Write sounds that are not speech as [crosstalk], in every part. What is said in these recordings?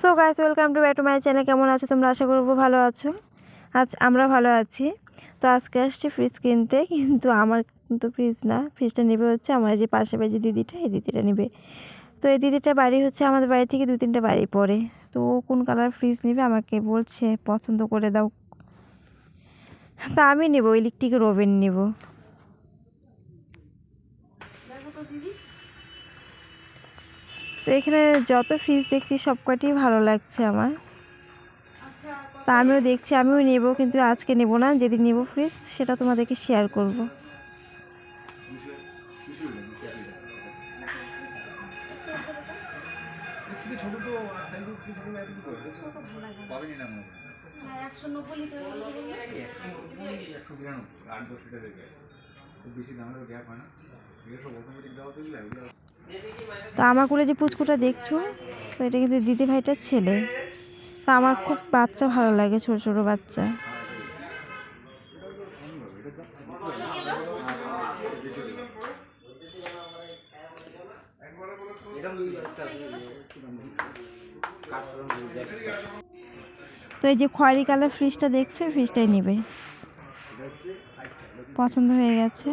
So guys welcome to back to my channel কেমন আছো তোমরা? আশা করব ভালো আছো। আজ আমরা ভালো আছি। তো আজকে আসছি ফ্রিজ কিনতে, কিন্তু আমার কিন্তু ফ্রিজ না। ফ্রিজটা নেবে হচ্ছে আমার যে পাশে যে দিদিটা, এই দিদিটা নেবে। তো এই দিদিটা বাড়ি হচ্ছে আমাদের বাড়ি থেকে দু তিনটে বাড়ি পড়ে। তো ও কোন কালার ফ্রিজ নেবে আমাকে বলছে, পছন্দ করে দাও। তা আমি নেব ইলেকট্রিকের ওভেন নেব। তো এখানে যত ফ্রিজ দেখছি সব কটাই ভালো লাগছে আমার। তা আমিও দেখছি, আমিও নেব, কিন্তু আজকে নেব না, যেদিন নেব ফ্রিজ সেটা তোমাদেরকে শেয়ার করব। বেশি দামের গ্যাপ হয় না তো আমার কোলে যে পুচকুটা দেখছ, তো এটা কিন্তু দিদি ভাইটার ছেলে। তা আমার খুব বাচ্চা ভালো লাগে, ছোট ছোট বাচ্চা। তো এই যে খয়েরি কালার ফ্রিজটা দেখছ ফ্রিজটাই নেবে। পছন্দ হয়ে গেছে।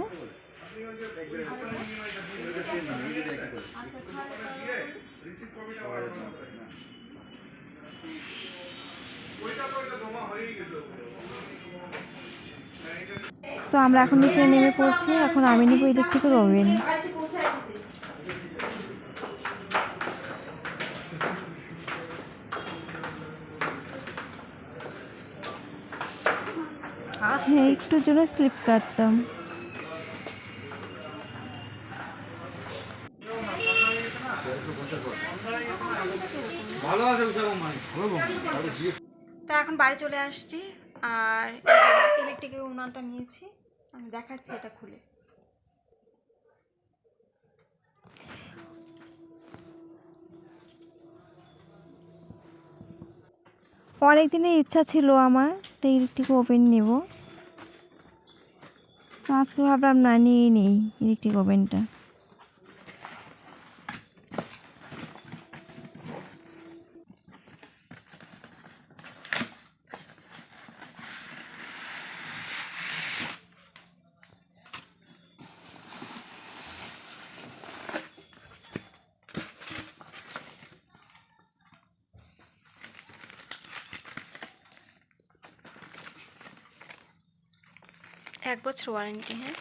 তো আমরা এখন নিচে নেমে পড়ছি, এখন আমি নিব ইলেকট্রিকের ওভেন হ্যাঁ একটুর জন্য স্লিপ কাটতাম। ভালো আছে তা এখন বাড়ি চলে আসছি আর ইলেকট্রিকের উনানটা নিয়েছি আমি দেখাচ্ছি এটা খুলে। অনেক দিনের ইচ্ছা ছিল আমার একটা ইলেকট্রিক ওভেন নেব। তো আজকে ভাবলাম না নিয়ে নেই ইলেকট্রিক ওভেনটা এক বছর ওয়ারেন্টি হ্যাঁ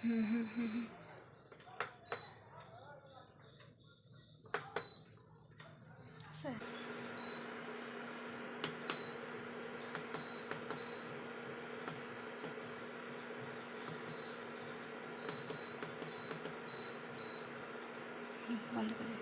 [laughs] বন্ধ করে